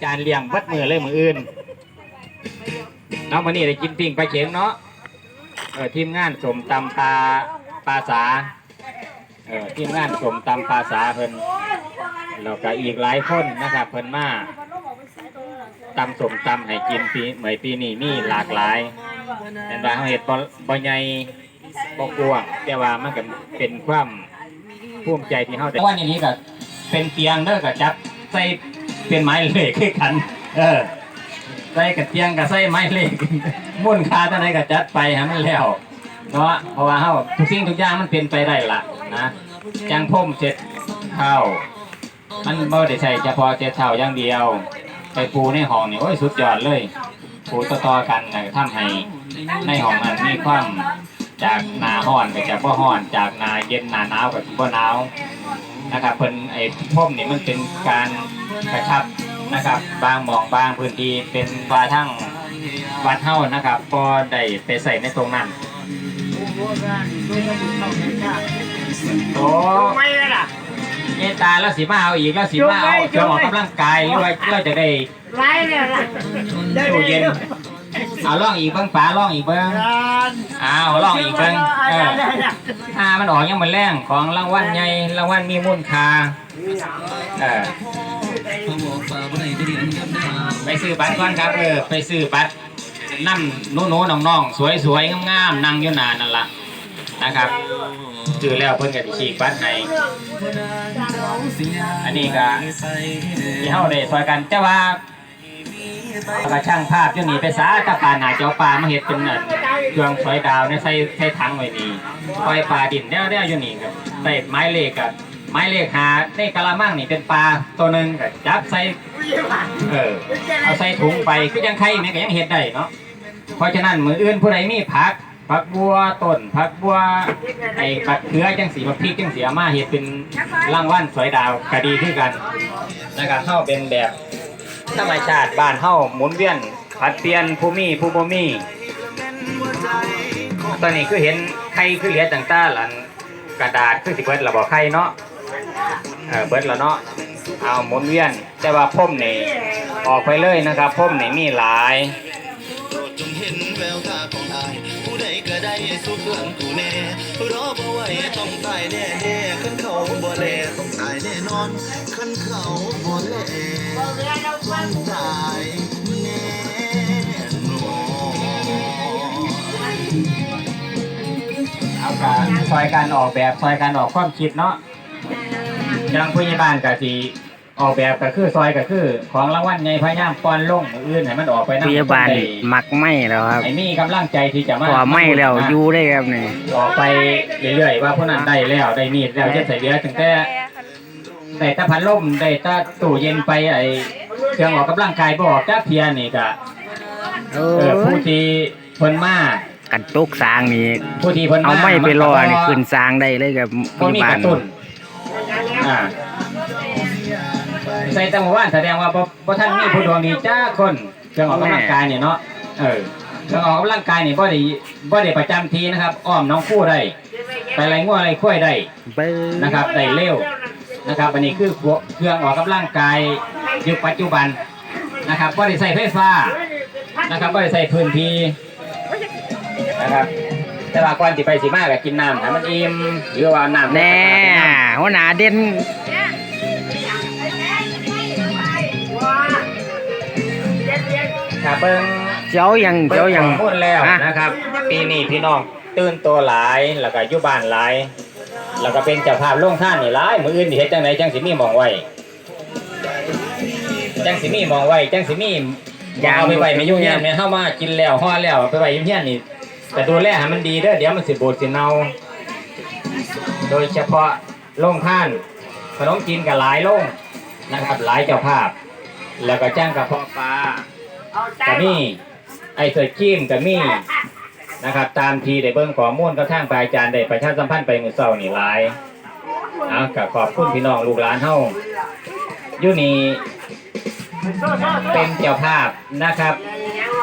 จานเลี้ยงวัดมือเลยมืออื่นเนาะวันนี้ได้กินปิ้งปลาเข็งเนาะเออทีมงานสมตำปลาปลาสาเออทีมงานสมตำปลาสาเพิ่นแล้วก็อีกหลายคนนะครับเพิ่นมาตำสมตำให้กินปีเหมยปีนี้มีหลากหลายแต่ว่าเขาเห็ดบ่บ่ใหญ่บ่กว้างแต่ว่ามันก็เป็นความภูมิใจที่เขาได้ว่าอย่างนี้ก็เป็นเตียงเด้อก็จับใส่ เป็นไม้เหล็กกัน เออใส่กับเตียงกับใส่ไม้เหล็กมุ่นคาเท่าไหนก็จัดไปให้มันแล้วเนาะเพราะว่าเฮาทุกสิ่งทุกอย่างมันเป็นไปได้ละนะจังพ่มเสร็จเท้ามันบ่ได้ใช่เฉพาะเจ็ดเท้าอย่างเดียวไปปูในห้องนี่โอ้ยสุดยอดเลยปูต่อๆกันนะทำให้ในห้องนั้นมีความจากนาห้อนไปจากบ่ห้อน จากนาเย็นนาหนาวกับบ่หนาวนะครับเพิ่นไอ้พ่มนี่มันเป็นการ กระชับนะครับ บางหมองบางพื้นที่เป็นว่าทั้งวัดเท่านะครับก็ได้ไปใส่ในตรงนั้นโอ้ไม่เลยล่ะเยตาแล้วสีมาเอาอีกแล้วสีมาเอาเครื่องออกกำลังกายหรือว่าเราจะได้ไล่เลยล่ะตู้เย็นเอาล่องอีกเบิ้งป๋าล่องอีกเบิ้งอ้าวล่องอีกเบิ้งเอออ่ามันออกยังมันแรงของรางวัลใหญ่รางวัลมีมูลค่าเออ ไปซื้อบัตรก่อนครับเออไปซื้อบัตรนั่หนูๆน้องๆสวยๆงามๆนั่งอยู่นานนั่นละนะครับซื้อแล้วเพิ่นก็สิฉีกบัตรให้ อันนี้ก็ ที่เฮาได้ซอยกันแต่ว่าก็ช่างภาพอยู่นี่ไปสาตะปาหนาเจ้าปลามาเห็ดเป็นอันเครื่องซอยดาวเนี่ยใส่ใส่ถังไว้นี่ปล่อยปลาดินเนี่ยเนี่ยอยู่นี่ครับใส่ไม้เลขกับ ไม้เลขหาในกะละมังนี่เป็นปลาตัวหนึ่งก็จับใส่เออเอาใส่ถุงไปก็ยังไข่แม่ก็ยังเห็ดได้เนาะเพราะฉะนั้นมืออื่นผู้ใดมีผักผักบัวต้นผักบัวไอ้ผักเขือจังสีผักพริกจังสีอามาเห็ดเป็นรางวัลสวยดาวก็ดีขึ้นกันนะครับเข้าเป็นแบบธรรมชาติบ้านเฮาหมุนเวียนผัดเปลี่ยนผู้มีผู้บ่มีตอนนี้คือเห็นไข่คือเหลือต่างๆหลังกระดาษคือสิเบิดระบ่ไข่เนาะ ออเบิดแล้วเนาะเอาหมุนเวียน แต่ว่าพ่มนี่ออกไปเลยนะครับพ่มนี่มีหลายจงเห็นแววตาของอายผู้ใดก็ได้สู้เพื่อนกูแน่รอบ่ไหวต้องตายแน่แน่ขันเขาบ่แลต้องตายแน่นอนขันเขาบ่แลต้องตายแน่นอนเอาการซอยการออกแบบซอยการออกความคิดเนาะ ยังผู้ใหญ่บ้านก็สิออกแบบก็คือซอยก็คือ ของรางวัลใหญ่พยายามป้อนลงมื้ออื่นให้มันออกไปนำพยาบาลนี่มักไหมแล้วครับไอ้มีกำลังใจที่จะมาพอไหมแล้วอยู่ได้ครับนี่ออกไปเรื่อยๆว่าผู้นั้นได้แล้วได้มีดแล้วจะใส่เรือถึงแต่ได้แตะพัดลมได้แตะตู้เย็นไปไอ้เครื่องออกกำลังกายบ่ออกจ้าเพียนี่ก็โอ้เออผู้ที่เพิ่นมากันตุกสร้างนี่ผู้ที่เพิ่นมาเอาไม่ไปรอก็นี่ขึ้นสร้างได้เลยกับพบ่มียากบาลระตุ้นอ่าใส่แต่เมื่อวานแสดงว่าบ่บ่ทันมีผู้ดวงดีจ้าคนเครื่องออกกำลังกายเนี่ยเนาะเออเครื่องออกกำลังกายเนี่บ่ได้บ่ได้ประจำทีนะครับ อ้อมน้องคู่ได้ไปไรงัวไรข้ยได้นะครับได้เร็วนะครับ อันนี้คือเครื่องออกกำลังกายยุคปัจจุบันนะครับก็ได้ใส่ไฟฟ้านะครับก็ได้ใส่พื้นที่นะครับแต่ว่าก่อนสิไปสิมาก็กินน้ำให้มันอิ่มหรือว่าน้ำแน่ หัวหน้าเด่นครับเบิ้งเจ้ายังเจ้ายังเบิ่ข้อมูลแล้วนะครับ ปีนี้พี่น้องตื่นตัวหลายแล้วก็อยู่บ้านหลาย แล้วก็เป็นเจ้าภาพลงท่านนี่หลายมืออื่นนี่เฮ็ดจังไหนจังสิมีมองไว้จังสิมีมองไว้จังสิมีอย่าเอาไปไว้ไม่ยุ่งยากเนี่ยเข้ามากินแล้วห่อแล้วไปไว้ยุ่งยากนี่แต่ดูแลให้มันดีเด้อเดี๋ยวมันสิบูดสิเน่าโดยเฉพาะ โรงท่าน ขนมจีนกับหลายโรงนะครับ หลายเจ้าภาพ แล้วก็จ้างกับพ่อปลากับมีไอ้เสือจิ้มกับมีนะครับ ตามทีได้เบิ่งข้อมูลกระทั่งปลายจารย์ได้ประชาสัมพันธ์ไปมือเศร้านี่หลายเอากับขอบคุณพี่น้องลูกหลานเฮาอยู่นี่เป็นเจ้าภาพนะครับ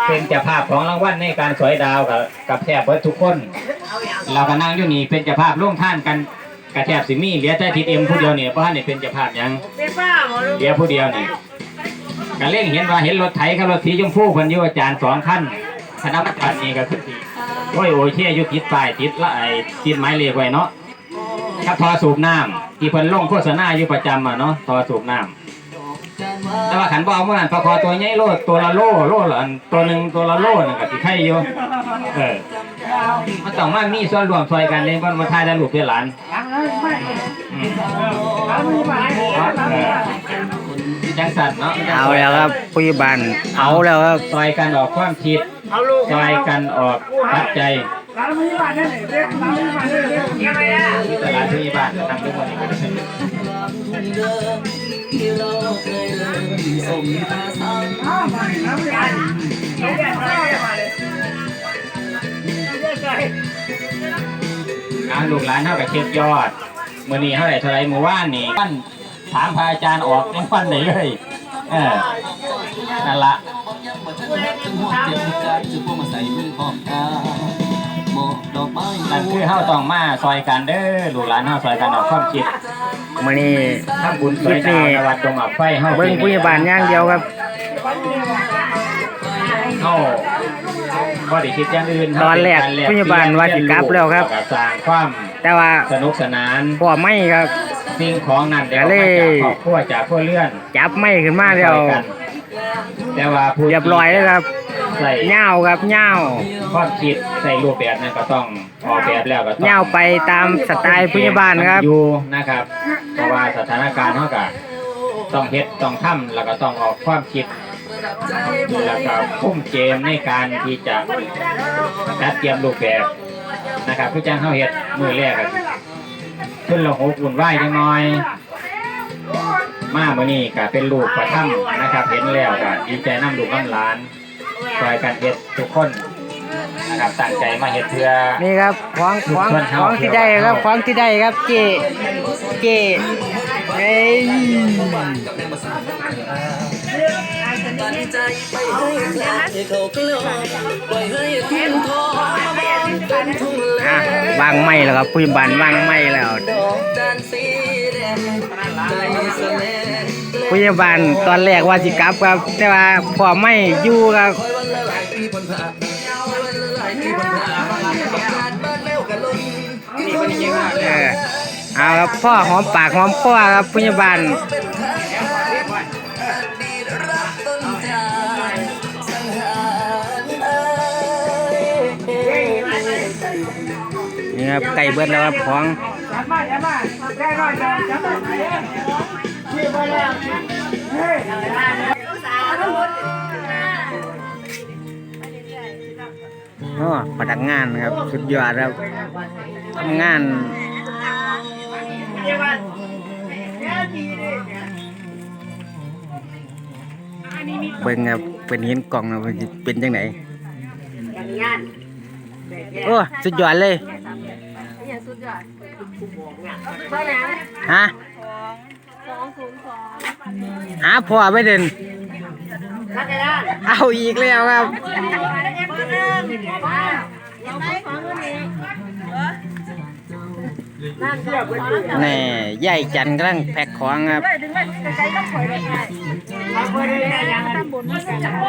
เป็นเจ้าภาพของรางวัลในการสวยดาวกับกับแทบเบิดทุกคน เราก็นั่งอยู่นี่เป็นเจ้าภาพร่วมท่านกันก ระแทบสิมีเหลือแต่ทิดเอ็มผู้เดียวเนี่ยเพราะท่านนี่เป็นเจ้าภาพหยังเป็นป้าหมอลูกเหลือผู้เดียวนี่ก็เล่งเห็นว่าเห็นรถไถกับรถสีชมพูคนอยู่อาจารย์สองขั้นคณะประกันนี่ก็คือสิโอ้ยโอ้ยเชี่ยอยู่ติดป้ายติดละไอ้ติดไม้เลขไว้เนาะกับทอสูบน้ำที่เพิ่นลงโฆษณาอยู่ประจำอะเนาะทอสูบน้ำแต่ว่าขันบ่เอาเมื่อนั้นปลาคอตัวใหญ่โลดตัวละโลโลละอันตัวหนึ่งตัวละโลนึงก็สิไข่อยู่เออ มันต้องมามีส่วนรวมช่วยกันเลยว่ามาทายได้ลูกได้หลานอืมเออจังสัตว์เนาะเอาแล้วครับผู้บ้านเอาแล้วครับซอยกันออกความคิดเอาลูกซอยกันออกปัจจัยร้านมือบ้านนี่เรียกร้านมือบ้านนี่เรียกยังไงอะตลาดที่บ้านทำทุกคนก็ได้อ้าวมาน้ำยาเรียกอะไรมา อ่าลูกหลานเท่ากับเช็คยอดมื่อนี้เท่าไหร่เท่าไหร่เมื่อวานนี่ปั้นถามพระอาจารย์ออกยังปั้นไหนเลยเออนั่นละนั่นคือเฮาต้องมาซอยกันเด้อลูกหลานเฮาซอยกันออกความคิดมื้อนี้ทำบุญสวยดาวในวัดดงอับไฟเฮาเบิ่งผู้ใหญ่บ้านอย่างเดียวครับ เฮาบ่ได้คิดอย่างอื่นตอนแรกผู้ใหญ่บ้านว่าสิกลับแล้วครับก็สร้างความแต่ว่าสนุกสนานพ่อไม่ครับสิ่งของนั่นเดี๋ยวก็เลมายจากครอบครัวจากครัวเรือน จับไม่ขึ้นมาแล้วช่ยกันแต่ว่าผู้เรียบร้อยแล้วครับใส่เหย้าครับเหย้าความคิดใส่รูปแบบนั้นก็ต้องออกแบบแล้วก็ต้องเหย้าไปตามสไตล์ผู้ใหญ่บ้านครับอยู่นะครับ เพราะว่าสถานการณ์เท่ากับต้องเฮ็ดต้องทำแล้วก็ต้องออกความคิด แล้วก็คุ้มเกมในการที่จะจัดเตรียมรูปแบบนะครับผู้จ้างเข้าเฮ็ดมือแรกก็ขึ้นละหกอุ่นไหวจังน้อย มาเมื่อนี้ก็เป็นลูกประทับนะครับ เห็นแล้วก็ดีใจน้ำลูกน้ำหลานช่วยกันเฮ็ดทุกคนนะครับตั้งใจมาเฮ็ดเพื่อนี่ครับของของของที่ได้ครับของที่ได้ครับเจเจเอ้ยอะวางไม่แล้วครับผู้ใหญ่บ้านวางไม่แล้วผู้ใหญ่บ้านตอนแรกว่าสิกลับครับ แต่ว่าพอไม่อยู่ครับเอาครับพ่อหอมปากหอมคอครับพยาบาลนี่ครับไก่เบิดแล้วครับของจับมาจับมาแก้หน่ อยจับมาชื่อมาแล้วเฮ้ยโอ้พนักงานครับ สุดยอดครับทำงานเบิ่งครับเป็นเห็นกล่องนะเป็นจังไหนโอ้สุดยอดเลย ฮะหาพ่อไปเดินเอาอีกแล้วครับแน่ยายจันทร์กำลังแพ็คของครับ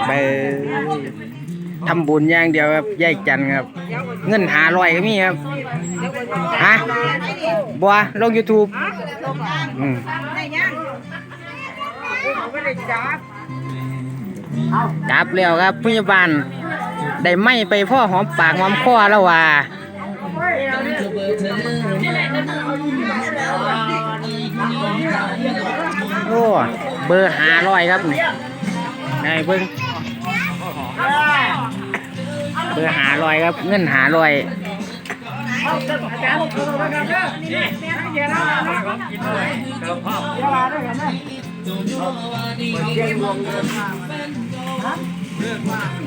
ไป ทำบุญอย่างเดียวครับยายจันครับ เงินหาลอยก็มีครับฮะบัวลง YouTube อืมจับแล้วครับพยาบาลได้ไม่ไปพ่อหอมปากหอมคอแล้วว่าโอ้เบอร์หาร้อยครับนี่เบิ้ง เบอร์หาร้อยครับ เงินหาร้อย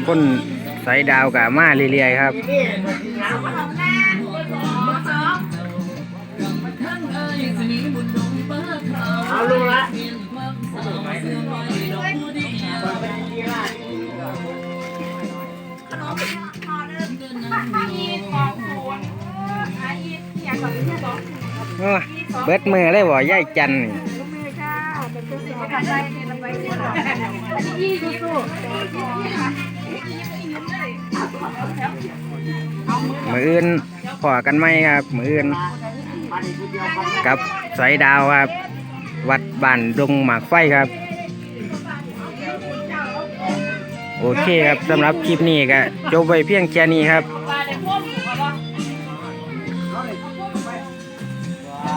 คนใส่ดาวกับมาเรื่อยๆครับเอาลูกละ เบิดมือเลยบ่ยายจันนี่มืออื่นพอกันไหมครับ มืออื่นกับสายดาวครับ วัดบ้านดงหมากไฟครับ โอเคครับสำหรับคลิปนี้ก็จบไปเพียงแค่นี้ครับ